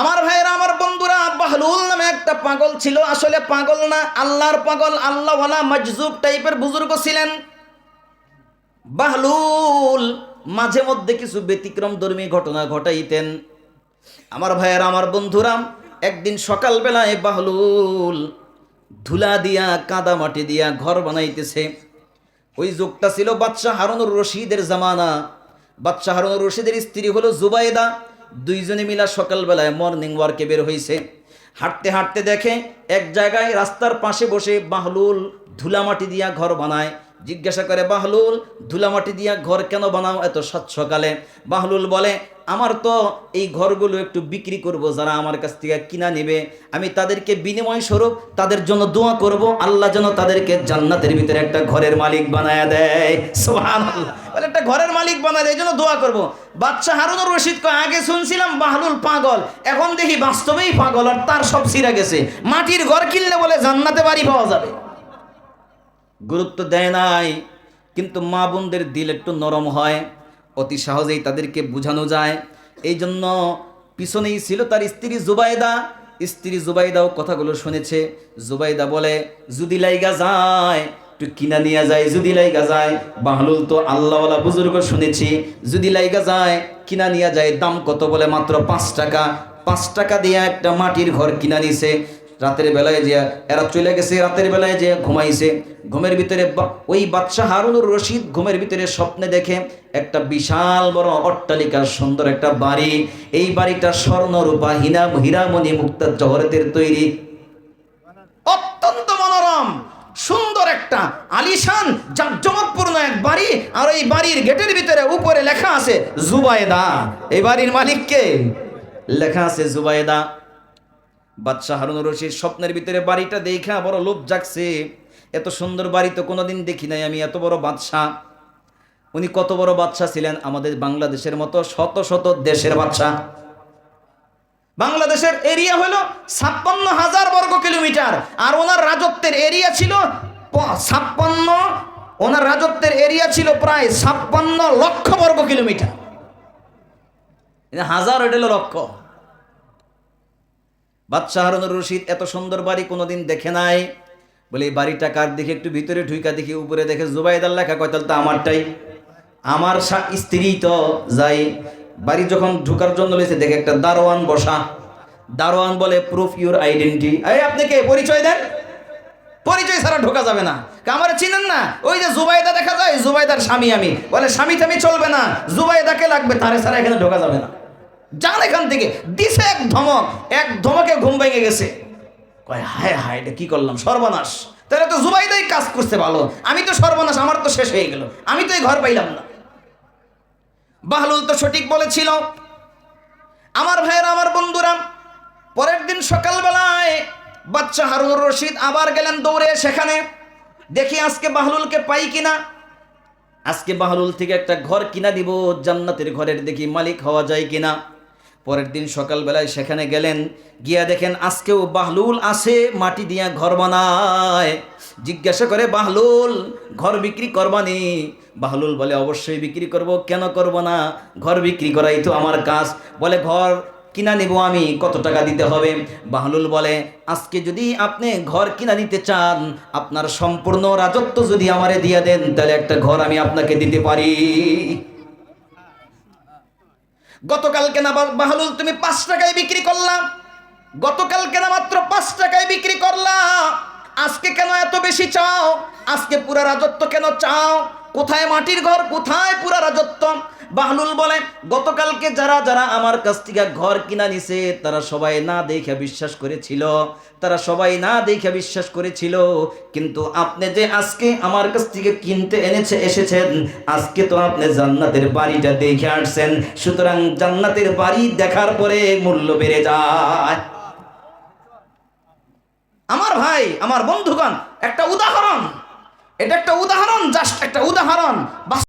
আমার ভাইয়েরা, আমার বন্ধুরা, বাহলুল নামে একটা পাগল ছিল। আসলে পাগল না, আল্লাহর পাগল, আল্লাহওয়ালা মজজুব টাইপের বুজুর্গ ছিলেন। বাহলুল মাঝে মধ্যে কিছু ব্যতিক্রম ধর্মী ঘটনা ঘটাইতেন। আমার ভাইয়েরা, আমার বন্ধুরা, একদিন সকালবেলায় বাহলুল ধুলা দিয়া, কাদা মাটি দিয়া ঘর বানাইতেছে। ওই যুগটা ছিল বাদশাহ হারুনুর রশিদের জামানা। বাদশাহ হারুনুর রশিদের স্ত্রী হলো জুবাইদা দুইজনে মিলা সকালবেলায় মর্নিং ওয়ার্কে বের হয়েছে হাঁটতে হাঁটতে দেখে এক জায়গায় রাস্তার পাশে বসে বাহলুল ধুলামাটি দিয়া ঘর বানায়। জিজ্ঞাসা করে, বাহলুল, ধুলামাটি দিয়া ঘর কেন বানাও এত সাত বাহলুল বলে, আমার তো এই ঘরগুলো একটু বিক্রি করব, যারা আমার কাছ থেকে কিনা নেবে। আমি তাদেরকে বিনিময় স্বরূপ তাদের জন্য দোয়া করব। আল্লাহ যেন তাদেরকে জান্নাতের ভিতরে একটা ঘরের মালিক বানায় দেয়। একটা ঘরের মালিক দেয়, এই জন্য দোয়া করব। বাচ্চা হারুনুর রশিদ কয়, আগে শুনছিলাম বাহলুল পাগল, এখন দেখি বাস্তবেই পাগল আর তার সব সিরা গেছে। মাটির ঘর কিনলে বলে জান্নাতে বাড়ি পাওয়া যাবে। গুরুত্ব দেয় নাই, কিন্তু মা বোনদের দিল একটু নরম হয়, অতি সহজেই তাদেরকে বোঝানো যায়। এই জন্য পিছনেই ছিল তার স্ত্রী জুবাইদা। স্ত্রী জুবাইদাও কথাগুলো শুনেছে। জুবাইদা বলে, যদি লাইগা যায় একটু কিনা নিয়ে যায়, যদি লাইগা যায়, বাহলুল তো আল্লাহওয়ালা বুজুর্গ শুনেছি, যদি লাইগা যায়, কিনা নিয়ে যায়, দাম কত বলে মাত্র পাঁচ টাকা। পাঁচ টাকা দিয়ে একটা মাটির ঘর কিনা নিছে, রাতের বেলায় যে এরা চলে গেছে, রাতের বেলায় যে ঘুমাইছে। ঘুমের ভিতরে ওই বাদশাহ হারুনুর রশিদ ঘুমের ভিতরে স্বপ্নে দেখে, একটা বিশাল বড় অট্টালিকার সুন্দর একটা বাড়ি। এই বাড়িটা স্বর্ণরূপা হীরা হীরামণি মুক্তা জহরতের তৈরি একটা আলিশান জাকজমকপূর্ণ এক বাড়ি, আর এই বাড়ির গেটের ভিতরে উপরে লেখা আছে জুবায়দা। এই বাড়ির মালিককে লেখা আছে জুবায়দা। বাদশাহ হারুন রশিদ স্বপ্নের ভিতরে বাড়িটা দেখা বড় লোভ জাগছে। এত সুন্দর বাড়ি তো কোনোদিন দেখি নাই আমি, এত বড় বাদশাহ। উনি কত বড় বাদশাহ ছিলেন? আমাদের বাংলাদেশের মতো শত শত দেশের বাদশাহ। বাংলাদেশের এরিয়া হলো ছাপ্পান্ন হাজার বর্গ কিলোমিটার, আর ওনার রাজত্বের এরিয়া ছিল ছাপ্পান্ন, ওনার রাজত্বের এরিয়া ছিল প্রায় ছাপ্পান্ন লক্ষ বর্গ কিলোমিটার। হাজার এটা লক্ষ বাদশাহ হারুনুর রশিদ এত সুন্দর বাড়ি কোনোদিন দেখে নাই। বলে এই বাড়িটা কার দেখে একটু ভিতরে ঢুইকা দেখি, উপরে দেখে জুবাইদার লেখা কয় তো আমারটাই। আমার স্ত্রী তো যাই। বাড়ি যখন ঢুকার জন্য লেছে দেখে একটা দারোয়ান বসা। দারোয়ান বলে প্রুফ ইউর আইডেন্টি এই, আপনি কে? পরিচয় দেন। পরিচয় ছাড়া ঢোকা যাবে না। আমার চিনেন না? ওই যে জুবাইদা দেখা যায়? জুবাইদার স্বামী আমি। বলে, স্বামী টামি চলবে না। জুবাইদাকে লাগবে, তারে ছাড়া এখানে ঢোকা যাবে না। যান এখান থেকে। দিছে এক ধমক। এক ধমকে ঘুম ভেঙে গেছে। কয়, হায় হায়, এটা কি করলাম? সর্বনাশ। তাহলে তো জুবাইদাই কাজ করতে ভালো। আমি তো সর্বনাশ, আমার তো শেষ হয়ে গেল। আমি তো এই ঘর পাইলাম না। বাহলুল তো সঠিক বলেছিল। আমার ভাইয়েরা, আমার বন্ধুরা, পরের দিন সকালবেলায় বাচ্চা হারুনুর রশিদ আবার গেলেন দৌড়ে সেখানে। দেখি আজকে বাহলুলকে পাই কিনা। আজকে বাহলুল থেকে একটা ঘর কিনা দিব, জান্নাতের ঘরের দেখি মালিক হওয়া যায় কিনা। পরের দিন সকালবেলায় সেখানে গেলেন, গিয়া দেখেন আজকেও বাহলুল আসে মাটি দিয়া ঘর বানায়। জিজ্ঞাসা করে, বাহলুল, ঘর বিক্রি করবানি বাহলুল বলে, অবশ্যই বিক্রি করব, কেন করব না? ঘর বিক্রি করাই তো আমার কাজ। বলে, ঘর কিনা নেব আমি, কত টাকা দিতে হবে? বাহলুল বলে, আজকে যদি আপনি ঘর কিনা নিতে চান, আপনার সম্পূর্ণ রাজত্ব যদি আমারে দিয়ে দেন, তাহলে একটা ঘর আমি আপনাকে দিতে পারি। গতকালকে না বাহলুল, তুমি পাঁচ টাকায় বিক্রি করলাম গতকালকে না মাত্র পাঁচ টাকায় বিক্রি করলাম আজকে কেন এত বেশি চাও? আজকে পুরা রাজত্ব কেন চাও? কোথায় মাটির ঘর, কোথায় পুরা রাজত্ব? বাহলুল বলে, গতকালকে যারা যারা আমার কাছ থেকে ঘর কিনা নিছে, তারা সবাই না দেখে বিশ্বাস করেছিল। তারা সবাই না দেখে বিশ্বাস করেছিল। কিন্তু আপনি যে আজকে আমার কাছ থেকে কিনতে এনেছে, এসেছেন, আজকে তো আপনি জান্নাতের বাড়িটা দেখে আসছেন। সুতরাং জান্নাতের বাড়ি দেখার পরে মূল্য বেড়ে যায়। আমার ভাই, আমার বন্ধুগণ, একটা উদাহরণ। এটা একটা উদাহরণ জাস্ট একটা উদাহরণ।